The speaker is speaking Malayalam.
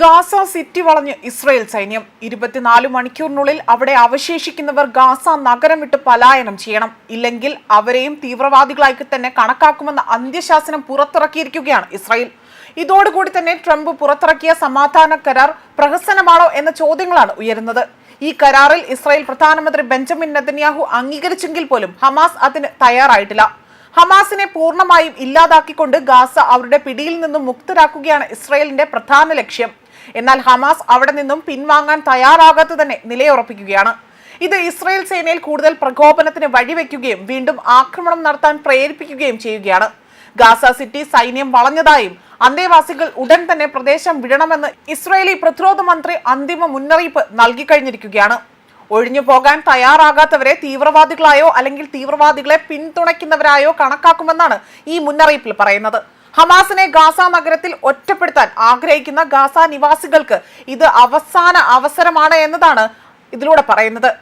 ഗാസ സിറ്റി വളഞ്ഞ് ഇസ്രയേൽ സൈന്യം. ഇരുപത്തിനാല് മണിക്കൂറിനുള്ളിൽ അവിടെ അവശേഷിക്കുന്നവർ ഗാസ നഗരം വിട്ട് പലായനം ചെയ്യണം. ഇല്ലെങ്കിൽ അവരെയും തീവ്രവാദികളായി തന്നെ കണക്കാക്കുമെന്ന അന്ത്യശാസനം പുറത്തിറക്കിയിരിക്കുകയാണ് ഇസ്രയേൽ. ഇതോടുകൂടി തന്നെ ട്രംപ് പുറത്തിറക്കിയ സമാധാന കരാർ പ്രഹസനമാണോ എന്ന ചോദ്യങ്ങളാണ് ഉയരുന്നത്. ഈ കരാറിൽ ഇസ്രായേൽ പ്രധാനമന്ത്രി ബെഞ്ചമിൻ നെതന്യാഹു അംഗീകരിച്ചെങ്കിൽ പോലും ഹമാസ് അതിന് തയ്യാറായിട്ടില്ല. ഹമാസിനെ പൂർണമായും ഇല്ലാതാക്കിക്കൊണ്ട് ഗാസ അവരുടെ പിടിയിൽ നിന്നും മുക്തരാക്കുകയാണ് ഇസ്രായേലിന്റെ പ്രധാന ലക്ഷ്യം. എന്നാൽ ഹമാസ് അവിടെ നിന്നും പിൻവാങ്ങാൻ തയ്യാറാകാതെ തന്നെ നിലയുറപ്പിക്കുകയാണ്. ഇത് ഇസ്രയേൽ സേനയിൽ കൂടുതൽ പ്രകോപനത്തിന് വഴിവെക്കുകയും വീണ്ടും ആക്രമണം നടത്താൻ പ്രേരിപ്പിക്കുകയും ചെയ്യുകയാണ്. ഗാസ സിറ്റി സൈന്യം വളഞ്ഞതായും അന്തേവാസികൾ ഉടൻ തന്നെ പ്രദേശം വിടണമെന്ന് ഇസ്രയേലി പ്രതിരോധ മന്ത്രി അന്തിമ മുന്നറിയിപ്പ് നൽകിക്കഴിഞ്ഞിരിക്കുകയാണ്. ഒഴിഞ്ഞു പോകാൻ തയ്യാറാകാത്തവരെ തീവ്രവാദികളായോ അല്ലെങ്കിൽ തീവ്രവാദികളെ പിന്തുണയ്ക്കുന്നവരായോ കണക്കാക്കുമെന്നാണ് ഈ മുന്നറിയിപ്പിൽ പറയുന്നത്. ഹമാസിനെ ഗാസ നഗരത്തിൽ ഒറ്റപ്പെടുത്താൻ ആഗ്രഹിക്കുന്ന ഗാസ നിവാസികൾക്ക് ഇത് അവസാന അവസരമാണ് എന്നതാണ് ഇതിലൂടെ പറയുന്നത്.